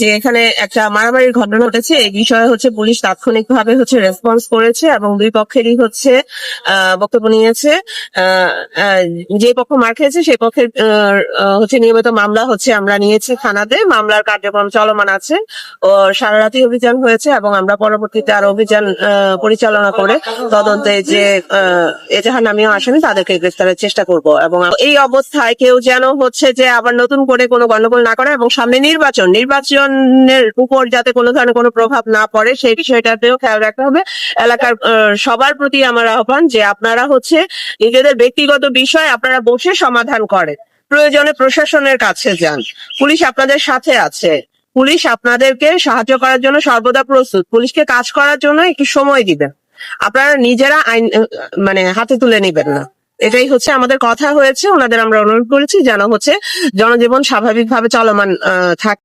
যে এখানে একটা মারামারির ঘটনা ঘটেছে। এই বিষয়ে হচ্ছে পুলিশ তাৎক্ষণিকভাবে হচ্ছে রেসপন্স করেছে এবং দুই পক্ষেরই হচ্ছে বক্তব্য নিয়েছে। যে পক্ষ মার খেয়েছে সেই পক্ষের হচ্ছে নিয়মিত মামলা হচ্ছে আমরা নিয়েছি থানাতে। মামলার কার্যক্রম চলমান আছে। ও সারা রাতি অভিযান হয়েছে এবং আমরা পরবর্তীতে আরও অভিযান পরিচালনা করে তদন্তে যে এজাহার নামীয় আসামি তাদেরকে গ্রেফতারের চেষ্টা করব এবং এই অবস্থায় কেউ যেন হচ্ছে যে আবার নতুন করে কোনো গন্ডগোল না করে এবং সামনে নির্বাচন নির্বাচন নির্বাচনের উপর যাতে কোনো ধরনের কোনো প্রভাব না পড়ে, সেই বিষয়টাতেও খেয়াল রাখতে হবে। এলাকার সবার প্রতি আমার আহ্বান যে আপনারা হচ্ছে নিজেদের ব্যক্তিগত বিষয় আপনারা বসে সমাধান করেন। প্রয়োজনে প্রশাসনের কাছে যান। পুলিশ আপনাদের সাথে আছে। পুলিশ আপনাদেরকে সাহায্য করার জন্য সর্বদা প্রস্তুত। পুলিশকে কাজ করার জন্য একটু সময় দিবেন। আপনারা নিজেরা আইন মানে হাতে তুলে নিবেন না। এটাই হচ্ছে আমাদের কথা হয়েছে। ওনাদের আমরা অনুরোধ করেছি যেন হচ্ছে জনজীবন স্বাভাবিকভাবে চলমান থাকে